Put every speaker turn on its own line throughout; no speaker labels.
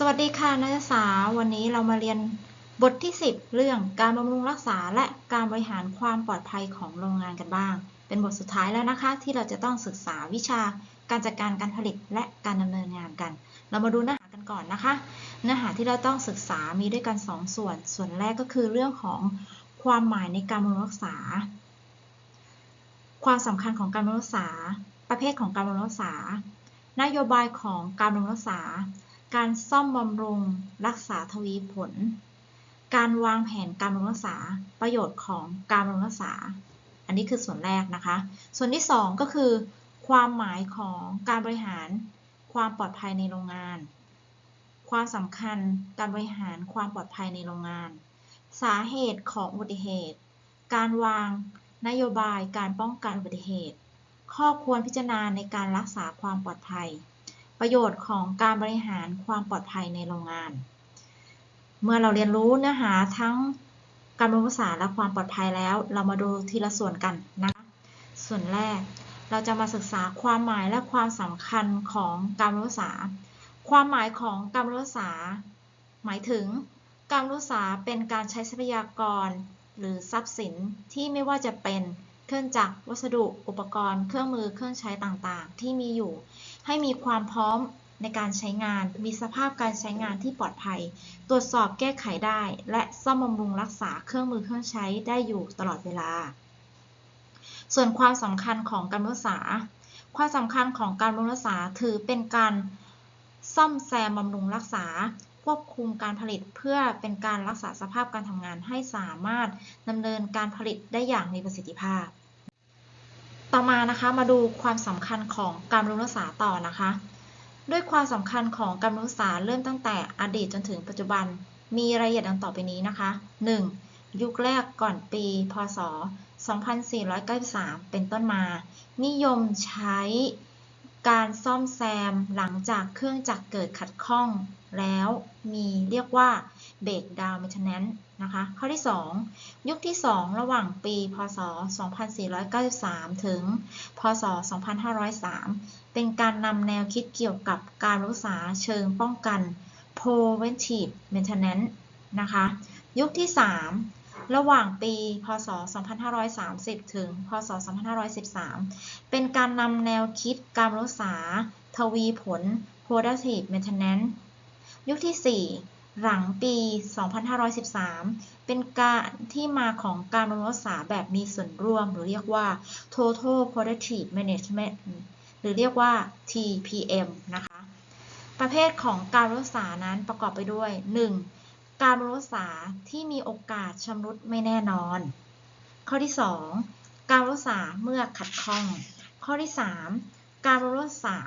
สวัสดีค่ะนักศึกษาวันนี้เรามาเรียนบทที่ 10 เรื่องการบำรุงรักษาและการบริหารความปลอดภัยของโรงงานกันบ้าง เป็นบทสุดท้ายแล้วนะคะ ที่เราจะต้องศึกษาวิชาการจัดการการผลิตและการดำเนินงานกัน เรามาดูเนื้อหากันก่อนนะคะ เนื้อหาที่เราต้องศึกษามีด้วยกัน 2 ส่วน ส่วนแรกก็คือเรื่องของความหมายในการบำรุงรักษา ความสำคัญของการบำรุงรักษา ประเภทของการบำรุงรักษา นโยบายของการบำรุงรักษา การซ่อมบำรุง รักษาทวีผล การวางแผนการบำรุงรักษา ประโยชน์ของการบำรุงรักษา อันนี้คือส่วนแรกนะคะ ส่วนที่ 2 ก็คือ ความหมายของการบริหาร ความปลอดภัยในโรงงาน ความสำคัญการบริหารความปลอดภัยในโรงงาน สาเหตุของอุบัติเหตุ การวางนโยบายการป้องกันอุบัติเหตุ ข้อควรพิจารณาในการรักษาความปลอดภัย ประโยชน์ของการบริหารความปลอดภัยในโรงงาน เมื่อเราเรียนรู้เนื้อหาทั้งการบำรุงรักษาและความปลอดภัยแล้ว เรามาดูทีละส่วนกันนะส่วนแรก เราจะมาศึกษาความหมายและความสำคัญของการบำรุงรักษาความหมายของการบำรุงรักษาหมายถึงการบำรุงรักษาเป็นการใช้ทรัพยากร หรือทรัพย์สินที่ไม่ว่าจะเป็น เครื่องจักรวัสดุอุปกรณ์ เครื่องมือเครื่องใช้ต่างๆ ที่มีอยู่ ให้มีความพร้อมในการใช้งาน มีสภาพการใช้งานที่ปลอดภัย ตรวจสอบแก้ไขได้ และซ่อมบำรุงรักษาเครื่องมือเครื่องใช้ได้อยู่ตลอดเวลา ส่วนความสำคัญของการรักษา ความสำคัญของการบำรุงรักษาถือเป็นการซ่อมแซมบำรุงรักษา ควบคุมการผลิตเพื่อเป็นการรักษาสภาพการทำงานให้สามารถดำเนินการผลิตได้อย่างมีประสิทธิภาพ ต่อมานะคะมาดูความสำคัญของการบำรุงรักษาต่อนะคะ ด้วยความสำคัญของการบำรุงรักษาเริ่มตั้งแต่อดีตจนถึงปัจจุบัน มีรายละเอียดดังต่อไปนี้นะคะ 1. ยุคแรกก่อนปี พศ 2493 เป็นต้นมา นิยมใช้การซ่อมแซมหลังจากเครื่องจักรเกิดขัดข้อง แล้วมีเรียกว่า Break Down Maintenance นะคะ ข้อที่ 2 ยุคที่ 2 ระหว่างปี พศ 2493 ถึง พศ 2503 เป็นการนำแนวคิดเกี่ยวกับการรักษาเชิงป้องกัน Preventive Maintenance นะคะ ยุคที่ 3 ระหว่างปี พศ 2530 ถึง พศ 2513 เป็นการนำแนวคิดการรักษา ทวีผล Productive Maintenance ยุคที่ 4 หลังปี 2513 เป็นการที่มาของการบำรุงรักษาแบบมีส่วนร่วม หรือเรียกว่า Total Productive Management หรือเรียกว่า TPM นะคะ ประเภทของการรักษานั้นประกอบไปด้วย 1. การรักษาที่มีโอกาสชำรุดไม่แน่นอน ข้อที่ 2 การรักษาเมื่อขัดข้อง ข้อที่ 3 การรักษา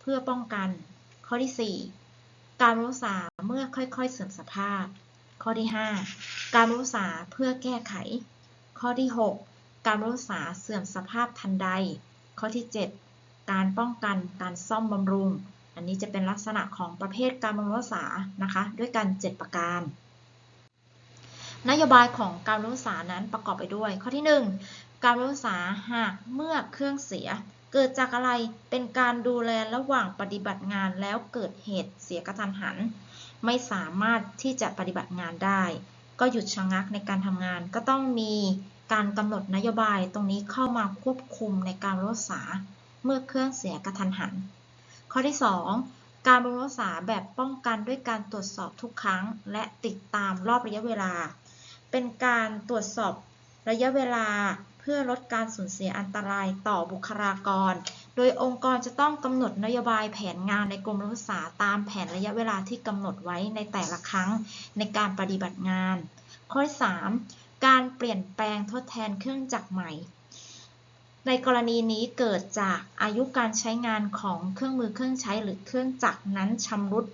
เพื่อป้องกัน ข้อที่ 4 การรักษาเมื่อค่อยๆ เสื่อมสภาพ ข้อที่ 5 การรักษาเพื่อแก้ไข ข้อที่ 6 การรักษาเสื่อมสภาพทันใด ข้อที่ 7 การป้องกันการซ่อมบำรุง อันนี้จะเป็นลักษณะของประเภทการบำรุงรักษานะคะด้วยกัน 7 ประการนโยบายของการรักษานั้นประกอบไปด้วย ข้อที่ 1 การบำรุงรักษาหากเมื่อเครื่องเสีย เกิดจากอะไรเป็นการดูแลระหว่างปฏิบัติงานแล้วเกิดเหตุเสียกระทันหัน ไม่สามารถที่จะปฏิบัติงานได้ ก็หยุดชะงักในการทำงาน ก็ต้องมีการกำหนดนโยบายตรงนี้เข้ามาควบคุมในการรักษาเมื่อเครื่องเสียกระทันหัน ข้อที่ 2 การบำรุงรักษาแบบป้องกันด้วยการตรวจสอบทุกครั้ง และติดตามรอบระยะเวลา เป็นการตรวจสอบระยะเวลา เพื่อลดการสูญเสียอันตรายต่อบุคลากร โดยองค์กรจะต้องกำหนดนโยบายแผนงานในกรมรักษาตามแผนระยะเวลาที่กำหนดไว้ในแต่ละครั้งในการปฏิบัติงาน ข้อ 3 การเปลี่ยนแปลงทดแทนเครื่องจักรใหม่ ในกรณีนี้เกิดจากอายุการใช้งานของเครื่องมือเครื่องใช้หรือเครื่องจักรนั้นชำรุด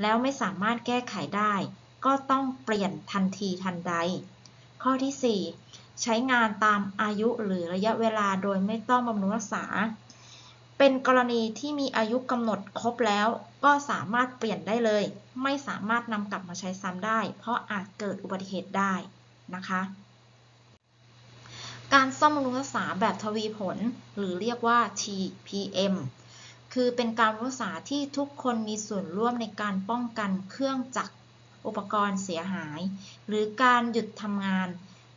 แล้วไม่สามารถแก้ไขได้ ก็ต้องเปลี่ยนทันทีทันใด ข้อที่ 4 ใช้งานตามอายุหรือระยะเวลาโดยไม่ต้องบำรุงรักษา เป็นกรณีที่มีอายุกำหนดครบแล้ว ก็สามารถเปลี่ยนได้เลย ไม่สามารถนำกลับมาใช้ซ้ำได้ เพราะอาจเกิดอุบัติเหตุได้นะคะ การซ่อมบำรุงรักษาแบบทวีผล หรือเรียกว่า TPM คือเป็นการรักษาที่ทุกคนมีส่วนร่วมในการป้องกันเครื่องจักรอุปกรณ์เสียหาย หรือการหยุดทำงาน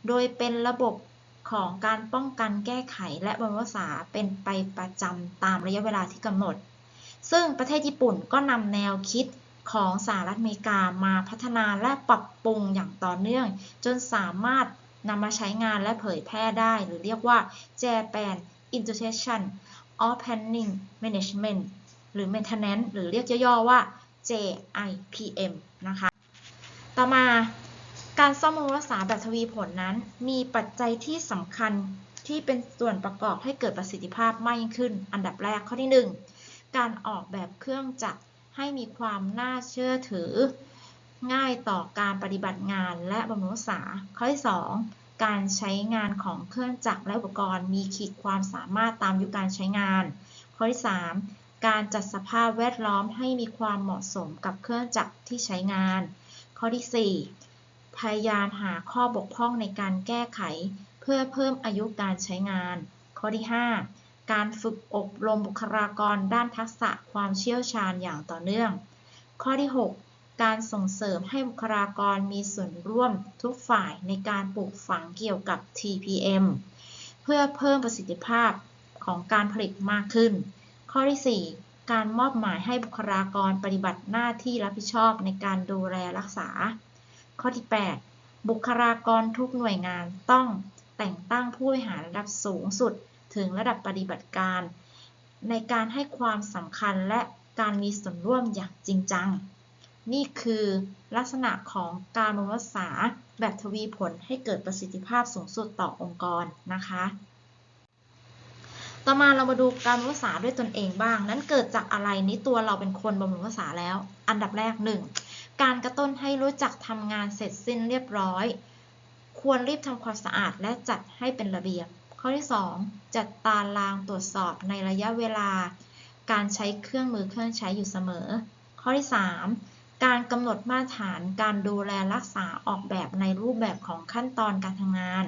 โดยเป็นระบบของการป้องกันแก้ไขและบำรุงรักษาเป็นไปประจำตามระยะเวลาที่กำหนด ซึ่งประเทศญี่ปุ่นก็นำแนวคิดของสหรัฐอเมริกามาพัฒนาและปรับปรุงอย่างต่อเนื่อง จนสามารถนำมาใช้งานและเผยแพร่ได้ หรือเรียกว่า Japan Institution of Planning Management หรือ Maintenance หรือเรียกย่อๆว่า JIPM นะคะ ต่อมา การซ่อมบำรุงรักษาแบบทวีผลนั้น มีปัจจัยที่สำคัญที่เป็นส่วนประกอบให้เกิดประสิทธิภาพมากยิ่งขึ้น อันดับแรกข้อที่ 1 การออกแบบเครื่องจักรให้มีความน่าเชื่อถือ ง่ายต่อการปฏิบัติงานและบำรุงรักษา ข้อที่ 2 การใช้งานของเครื่องจักรและอุปกรณ์ มีขีดความสามารถตามยุคการใช้งาน ข้อที่ 3 การจัดสภาพแวดล้อมให้มีความเหมาะสมกับเครื่องจักรที่ใช้งาน ข้อที่ 4 พยายามหาข้อบกพร่องในการแก้ไข เพื่อเพิ่มอายุการใช้งาน ข้อที่ 5 การฝึกอบรมบุคลากรด้านทักษะความเชี่ยวชาญอย่างต่อเนื่อง ข้อที่ 6 การส่งเสริมให้บุคลากรมีส่วนร่วมทุกฝ่ายในการปลูกฝังเกี่ยวกับ TPM เพื่อเพิ่มประสิทธิภาพของการผลิตมากขึ้น ข้อที่ 4 การมอบหมายให้บุคลากรปฏิบัติหน้าที่รับผิดชอบในการดูแลรักษา ข้อที่ 8 บุคลากรทุกหน่วยงานต้องแต่งตั้งผู้บริหารระดับสูงสุดถึงระดับปฏิบัติการ ในการให้ความสำคัญและการมีส่วนร่วมอย่างจริงจัง นี่คือลักษณะของการบำรุงรักษาแบบทวีผลให้เกิดประสิทธิภาพสูงสุดต่อองค์กรนะคะ ต่อมาเรามาดูการบำรุงรักษาด้วยตนเองบ้าง นั้นเกิดจากอะไรนี้ตัวเราเป็นคนบำรุงรักษาแล้ว อันดับแรก 1. การกระตุ้นให้รู้จักทำงานเสร็จสิ้นเรียบร้อย ควรรีบทำความสะอาดและจัดให้เป็นระเบียบ ข้อที่ 2 จัดตารางตรวจสอบในระยะเวลา การใช้เครื่องมือเครื่องใช้อยู่เสมอ ข้อที่ 3 การกำหนดมาตรฐานการดูแลรักษาออกแบบในรูปแบบของขั้นตอนการทำงาน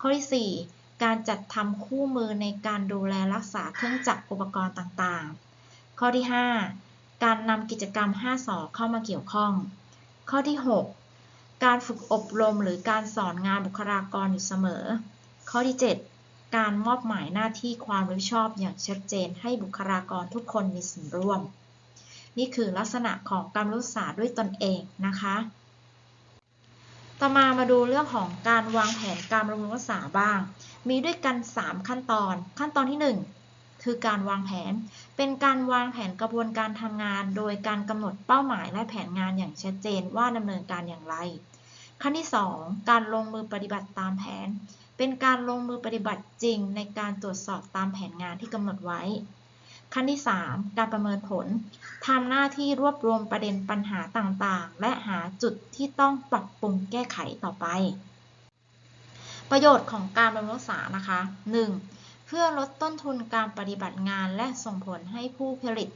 ข้อที่ 4 การจัดทำคู่มือในการดูแลรักษาเครื่องจักรอุปกรณ์ต่างๆ ข้อที่ 5 การนำกิจกรรม 5สอเข้ามาเกี่ยวข้อง ข้อที่ 6 การฝึกอบรมหรือการสอนงานบุคลากรอยู่เสมอ ข้อที่ 7 การมอบหมายหน้าที่ความรับผิดชอบอย่างชัดเจนให้บุคลากรทุกคนมีส่วนร่วม นี่คือลักษณะของการรักษาด้วยตนเองนะคะ ต่อมามาดูเรื่องของการวางแผนการบำรุงรักษาบ้าง มีด้วยกัน 3 ขั้นตอน ขั้นตอนที่ 1 คือการวางแผน เป็นการวางแผนกระบวนการทำงาน โดยการกำหนดเป้าหมายและแผนงานอย่างชัดเจนว่าดำเนินการอย่างไร ขั้นที่ 2 การลงมือปฏิบัติตามแผน เป็นการลงมือปฏิบัติจริงในการตรวจสอบตามแผนงานที่กำหนดไว้ ขั้นที่ 3 การประเมินผลทำหน้าที่รวบรวมประเด็นปัญหาต่างๆ และหาจุดที่ต้องปรับปรุงแก้ไขต่อไป ประโยชน์ของการบำรุงรักษานะคะ 1. เพื่อลดต้นทุนการปฏิบัติงานและส่งผลให้ผู้ผลิต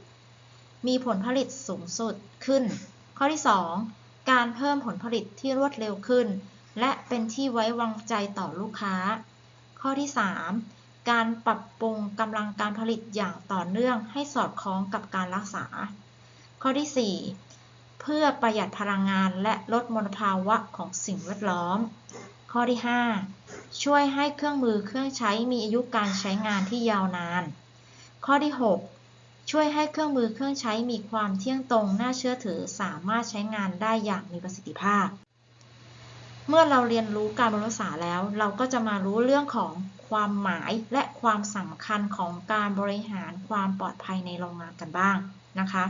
มีผลผลิตสูงสุดขึ้น ข้อที่ 2 การเพิ่มผลผลิตที่รวดเร็วขึ้น และเป็นที่ไว้วางใจต่อลูกค้า ข้อที่ 3 การปรับปรุงกำลังการผลิตอย่างต่อเนื่องให้สอดคล้องกับการรักษา ข้อที่ 4 เพื่อประหยัดพลังงานและลดมลภาวะของสิ่งแวดล้อม ข้อที่ 5 ช่วยให้เครื่องมือเครื่องใช้มีอายุการใช้งานที่ยาวนาน ข้อที่ 6 ช่วยให้เครื่องมือเครื่องใช้มีความเที่ยงตรงน่าเชื่อถือสามารถใช้งานได้อย่างมีประสิทธิภาพ เมื่อเราเรียนรู้การบรุงรักษาแล้ว เราก็จะมารู้เรื่องของความหมายและความสำคัญของการบริหารความปลอดภัยในโรงงานกันบ้างนะคะ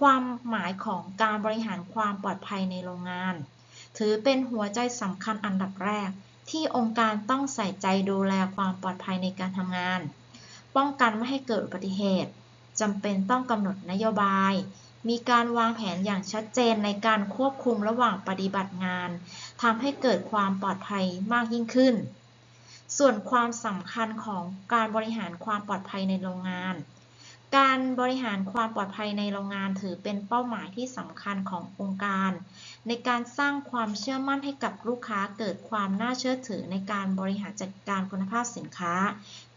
ความหมายของการบริหารความปลอดภัยในโรงงาน ถือเป็นหัวใจสำคัญอันดับแรก ที่องค์การต้องใส่ใจดูแลความปลอดภัยในการทำงาน ป้องกันไม่ให้เกิดอุบัติเหตุจำเป็นต้องกำหนดนโยบาย มีการวางแผนอย่างชัดเจนในการควบคุมระหว่างปฏิบัติงานทำให้เกิดความปลอดภัยมากยิ่งขึ้น ส่วนความสำคัญของการบริหารความปลอดภัยในโรงงาน การบริหารความปลอดภัยในโรงงานถือเป็นเป้าหมายที่สำคัญขององค์การ ในการสร้างความเชื่อมั่นให้กับลูกค้าเกิดความน่าเชื่อถือในการบริหารจัดการคุณภาพสินค้า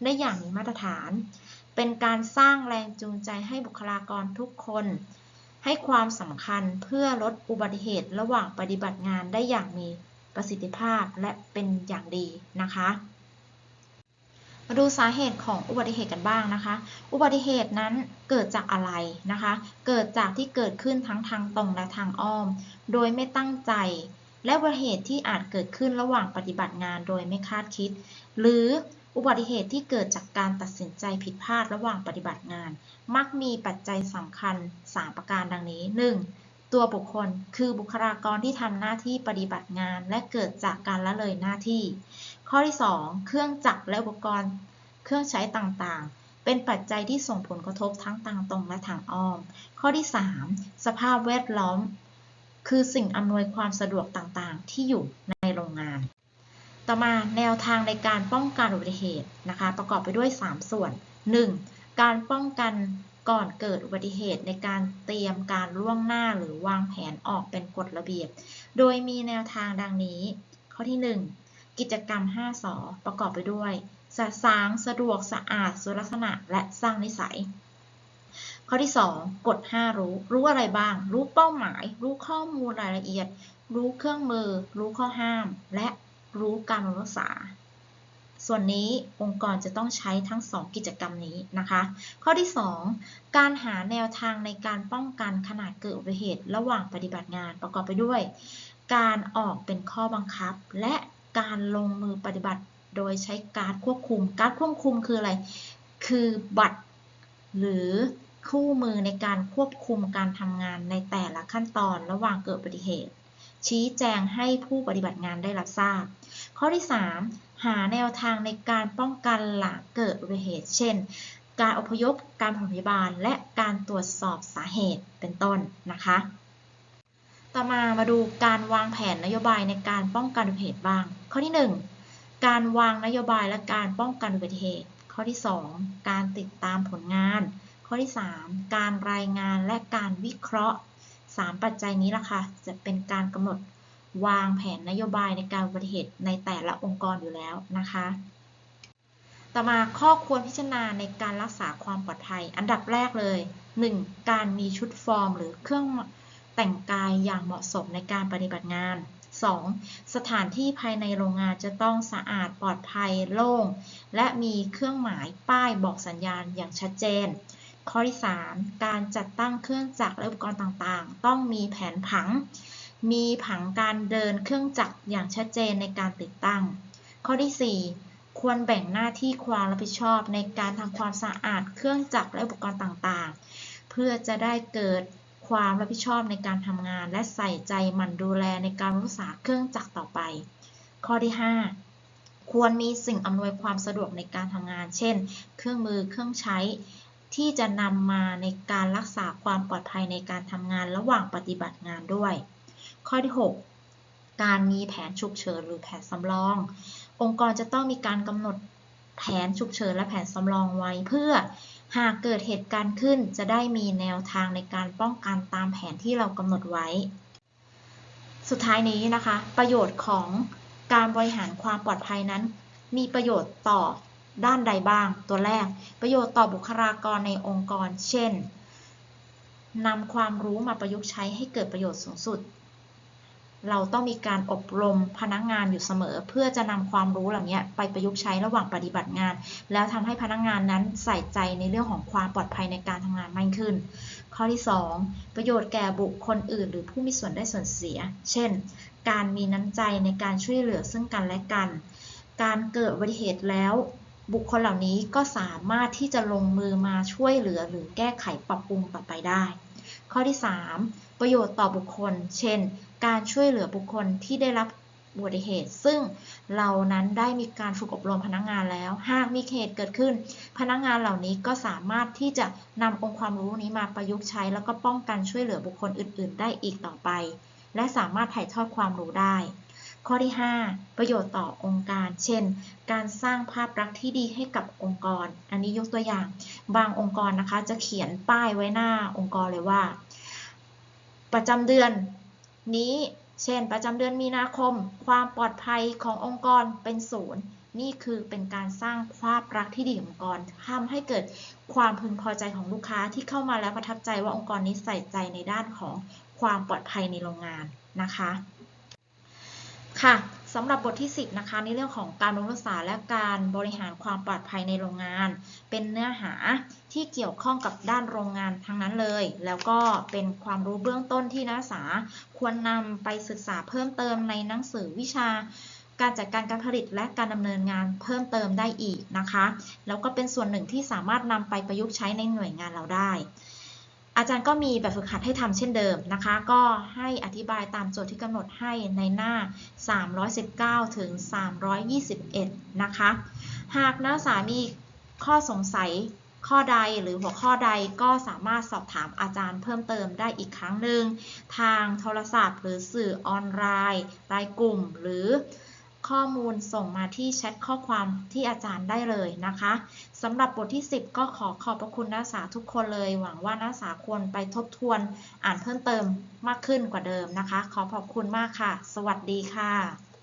ได้อย่างมีมาตรฐาน เป็นการสร้างแรงจูงใจให้บุคลากรทุกคน ให้ความสำคัญเพื่อลดอุบัติเหตุระหว่างปฏิบัติงานได้อย่างมีประสิทธิภาพและเป็นอย่างดีนะคะ มาดูสาเหตุของอุบัติเหตุกันบ้างนะคะ อุบัติเหตุนั้นเกิดจากอะไรนะคะ เกิดจากที่เกิดขึ้นทั้งทางตรงและทางอ้อม โดยไม่ตั้งใจ และอุบัติเหตุที่อาจเกิดขึ้นระหว่างปฏิบัติงานโดยไม่คาดคิด หรืออุบัติเหตุที่เกิดจากการตัดสินใจผิดพลาดระหว่างปฏิบัติงาน มักมีปัจจัยสำคัญ 3 ประการดังนี้ 1. ตัวบุคคลคือบุคลากรที่ทำหน้าที่ปฏิบัติงานและเกิดจากการละเลยหน้าที่ ข้อที่ 2 เครื่องจักรและอุปกรณ์ เครื่องใช้ต่างๆ เป็นปัจจัยที่ส่งผลกระทบทั้งทางตรงและทางอ้อม ข้อที่ 3 สภาพแวดล้อม คือสิ่งอำนวยความสะดวกต่างๆ ที่อยู่ในโรงงาน ต่อมาแนวทางในการป้องกันอุบัติเหตุนะคะ ประกอบไปด้วย 3 ส่วน 1. การป้องกัน ก่อนเกิดอุบัติเหตุในการเตรียมการล่วงหน้าหรือวางแผนออกเป็นกฎระเบียบ โดยมีแนวทางดังนี้ ข้อที่ 1 กิจกรรม 5สอประกอบไปด้วยสะสางสะดวกสะอาดสุลักษณะและสร้างนิสัย ข้อที่ 2 กฎ 5 รู้ รู้อะไรบ้าง รู้เป้าหมาย รู้ข้อมูลรายละเอียด รู้เครื่องมือ รู้ข้อห้าม และรู้การรักษา ส่วนนี้องค์กรจะต้องใช้ทั้ง 2 กิจกรรมนี้นะคะ ข้อที่ 2 การหาแนวทางในการป้องกันขนาดเกิดอุบัติเหตุระหว่างปฏิบัติงานประกอบไปด้วย การออกเป็นข้อบังคับ และการลงมือปฏิบัติโดยใช้การควบคุม การควบคุมคืออะไร คือบัตร หรือคู่มือในการควบคุมการทำงานในแต่ละขั้นตอนระหว่างเกิดอุบัติเหตุ ชี้แจงให้ผู้ปฏิบัติงานได้รับทราบ ข้อที่ 3 หาแนวทางในการป้องกันหลังเกิดอุบัติเหตุ เช่น การอพยพ การผพยาบาล และการตรวจสอบสาเหตุเป็นต้นนะคะ ต่อมามาดูการวางแผนนโยบายในการป้องกันอุบัติเหตุบ้าง ข้อที่ 1 การวางนโยบายและการป้องกันอุบัติเหตุ ข้อที่ 2 การติดตามผลงาน ข้อที่ 3 การรายงานและการวิเคราะห์ 3 ปัจจัยนี้ล่ะค่ะจะเป็นการกำหนด วางแผนนโยบายในการอุบัติเหตุในแต่ละองค์กรอยู่แล้วนะคะ ต่อมาข้อควรพิจารณาในการรักษาความปลอดภัย อันดับแรกเลย 1. การมีชุดฟอร์ม หรือเครื่องแต่งกายอย่างเหมาะสมในการปฏิบัติงาน 2. สถานที่ภายในโรงงานจะต้องสะอาดปลอดภัยโล่ง และมีเครื่องหมายป้ายบอกสัญญาณอย่างชัดเจน ข้อที่ 3 การจัดตั้งเครื่องจักรและอุปกรณ์ต่างๆ ต้องมีแผนผัง มีผังการเดินเครื่องจักรอย่างชัดเจนในการติดตั้ง ข้อที่ 4 ควรแบ่งหน้าที่ความรับผิดชอบในการทำความสะอาดเครื่องจักรและอุปกรณ์ต่างๆ เพื่อจะได้เกิดความรับผิดชอบในการทำงาน และใส่ใจหมั่นดูแลในการรักษาเครื่องจักรต่อไป ข้อที่ 5 ควรมีสิ่งอำนวยความสะดวกในการทำงาน เช่น เครื่องมือเครื่องใช้ที่จะนำมาในการรักษาความปลอดภัยในการทำงานระหว่างปฏิบัติงานด้วย ข้อที่ 6 การมีแผนฉุกเฉินหรือแผนสำรอง องค์กรจะต้องมีการกำหนดแผนฉุกเฉินและแผนสำรองไว้เพื่อ หากเกิดเหตุการณ์ขึ้นจะได้มีแนวทางในการป้องกันตามแผนที่เรากำหนดไว้ สุดท้ายนี้นะคะ ประโยชน์ของการบริหารความปลอดภัยนั้น มีประโยชน์ต่อด้านใดบ้าง ตัวแรก ประโยชน์ต่อบุคลากรในองค์กร เช่นนำความรู้มาประยุกต์ใช้ให้เกิดประโยชน์สูงสุด เราต้องมีการอบรมพนักงงานอยู่เสมอ เพื่อจะนำความรู้เหล่านี้ไปประยุกต์ใช้ระหว่างปฏิบัติงาน แล้วทำให้พนักงงานนั้นใส่ใจในเรื่องของความปลอดภัยในการทำงานมากขึ้น ข้อที่ 2 ประโยชน์แก่บุคคลอื่น หรือผู้มีส่วนได้ส่วนเสีย เช่น การมีน้ำใจในการช่วยเหลือซึ่งกันและกัน การเกิดอุบัติเหตุแล้วบุคคลเหล่านี้ก็สามารถที่จะลงมือมาช่วยเหลือหรือแก้ไขปรับปรุงต่อไปได้ ข้อที่ 3 ประโยชน์ต่อบุคคล เช่น การช่วยเหลือบุคคลที่ได้รับอุบัติเหตุ ซึ่งเรานั้นได้มีการฝึกอบรมพนักงานแล้ว หากมีเหตุเกิดขึ้น พนักงานเหล่านี้ก็สามารถที่จะนำองค์ความรู้นี้มาประยุกต์ใช้ แล้วก็ป้องกันช่วยเหลือบุคคลอื่น ๆ ได้อีกต่อไป และสามารถถ่ายทอดความรู้ได้ ข้อที่ 5 ประโยชน์ต่อองค์การ เช่น การสร้างภาพลักษณ์ที่ดีให้กับองค์กร อันนี้ยกตัวอย่าง บางองค์กรนะคะจะเขียนป้ายไว้หน้าองค์กรเลยว่า ประจำเดือน นี้ เช่น ประจำเดือนมีนาคม ความปลอดภัยขององค์กรเป็นศูนย์นี่คือเป็นการสร้างความรักที่ดีขององค์กรทำให้เกิดความพึงพอใจของลูกค้าที่เข้ามาแล้วประทับใจว่าองค์กรนี้ใส่ใจในด้านของความปลอดภัยในโรงงานนะคะ ค่ะ สำหรับบทที่ 10 นะคะ ในเรื่องของการบำรุงรักษาและการบริหารความปลอดภัยในโรงงาน เป็นเนื้อหาที่เกี่ยวข้องกับด้านโรงงานทั้งนั้นเลย แล้วก็เป็นความรู้เบื้องต้นที่นักศึกษาควรนำไปศึกษาเพิ่มเติมในหนังสือวิชา การจัดการการผลิตและการดำเนินงานเพิ่มเติมได้อีกนะคะ แล้วก็เป็นส่วนหนึ่งที่สามารถนำไปประยุกต์ใช้ในหน่วยงานเราได้ อาจารย์ก็มีแบบฝึกหัดให้ทำเช่นเดิมนะคะ ก็ให้อธิบายตามโจทย์ที่กำหนดให้ในหน้า 319 ถึง 321 นะคะ หากนักศึกษามีข้อสงสัยข้อใดหรือหัวข้อใดก็สามารถสอบถามอาจารย์เพิ่มเติมได้อีกครั้งหนึ่ง ทางโทรศัพท์ หรือสื่อออนไลน์ รายกลุ่ม หรือ ข้อมูลส่งมาที่แชทข้อความที่อาจารย์ได้เลยนะคะสำหรับบทที่ 10 ก็ขอขอบพระคุณนักศึกษาทุกคนเลย หวังว่านักศึกษาควรไปทบทวนอ่านเพิ่มเติมมากขึ้นกว่าเดิมนะคะ ขอขอบคุณมากค่ะ สวัสดีค่ะ